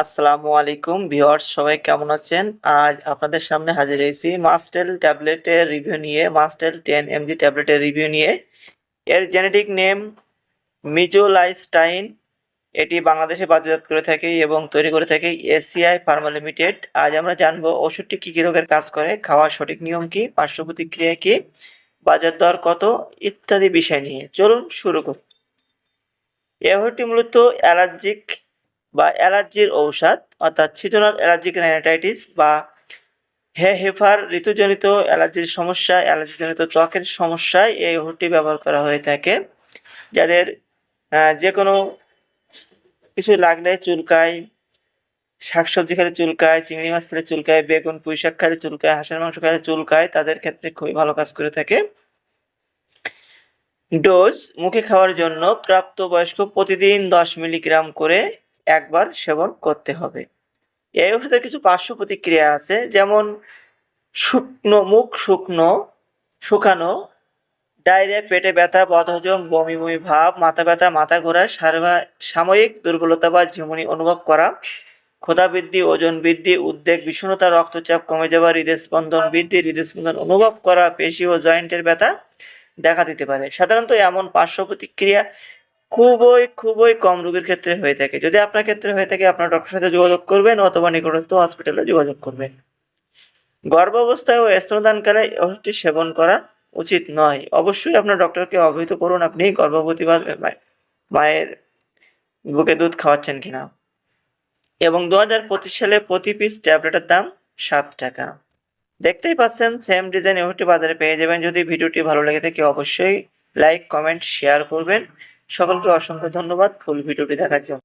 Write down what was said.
আসসালামু আলাইকুম ভিউয়ার্স, সবাই কেমন আছেন? আজ আপনাদের সামনে হাজির হয়েছি মাস্টেল ট্যাবলেটের রিভিউ নিয়ে মাস্টেল টেন এমজি ট্যাবলেটের রিভিউ নিয়ে। এর জেনেটিক নেম মিজোলাইস্টাইন এটি বাংলাদেশে বাজারজাত করে থাকে এবং তৈরি করে থাকে এসিআই ফার্মা লিমিটেড আজ আমরা জানব ওষুধটি কী কী রোগের কাজ করে, খাওয়ার সঠিক নিয়ম কী পার্শ্ব প্রতিক্রিয়া কী, বাজার দর কত, ইত্যাদি বিষয় নিয়ে। চলুন শুরু করি। ওষুধটি মূলত অ্যালার্জিক বা অ্যালার্জির ঔষধ, অর্থাৎ সিজনাল অ্যালার্জিক রাইনাইটাইটিস বা হে হেফার ঋতুজনিত অ্যালার্জির সমস্যা, অ্যালার্জিজনিত ত্বকের সমস্যায় এই ওষুধটি ব্যবহার করা হয়ে থাকে। যাদের যে কোনো কিছু লাগলে চুলকায়, শাকসবজি খেলে চুলকায়, চিংড়ি মাছ খেলে চুলকায়, বেগুন, পুঁই শাক খেলে চুলকায়, হাঁসের মাংস খেলে চুলকায়, তাদের ক্ষেত্রে খুবই ভালো কাজ করে থাকে। ডোজ মুখে খাওয়ার জন্য প্রাপ্তবয়স্ক প্রতিদিন দশ মিলিগ্রাম করে একবার সেবন করতে হবে। এই ওষুধের কিছু পার্শ্ব প্রতিক্রিয়া আছে, যেমন শুকনো, মুখ শুকনো, শুকানো ডায়রিয়া পেটে ব্যথা, বদহজম, বমি বমি ভাব, মাথা ব্যথা, মাথা ঘোরা সার্বা- সাময়িক দুর্বলতা বা ঝিমুনি অনুভব করা, ক্ষুধা বৃদ্ধি, ওজন বৃদ্ধি, উদ্বেগ, বিষণ্ণতা, রক্তচাপ কমে যাওয়া, হৃদস্পন্দন বৃদ্ধি, হৃদস্পন্দন অনুভব করা, পেশি ও জয়েন্টের ব্যথা দেখা দিতে পারে। সাধারণত এমন পার্শ্ব প্রতিক্রিয়া খুবই খুবই কম রোগীর ক্ষেত্রে হয়ে থাকে। যদি আপনার ক্ষেত্রে হয়ে থাকে, আপনার ডক্টরের সাথে যোগাযোগ করবেন অথবা নিকটস্থ হসপিটালে যোগাযোগ করবেন। গর্ভাবস্থায় ও স্তনদানকালে ওষুধটি সেবন করা উচিত নয়। অবশ্যই আপনার ডক্টরকে অবহিত করুন, আপনি গর্ভবতী বা মায়- মায়ের বুকে দুধ খাওয়াচ্ছেন কিনা। এবং দু হাজার পঁচিশ সালে প্রতি পিস ট্যাবলেটের দাম সাত টাকা। দেখতেই পাচ্ছেন সেম ডিজাইন ওষুধটি বাজারে পেয়ে যাবেন। যদি ভিডিওটি ভালো লেগে থাকে, অবশ্যই লাইক কমেন্ট শেয়ার করবেন। সকলকে অসংখ্য ধন্যবাদ। ফুল ভিডিওটি দেখার জন্য।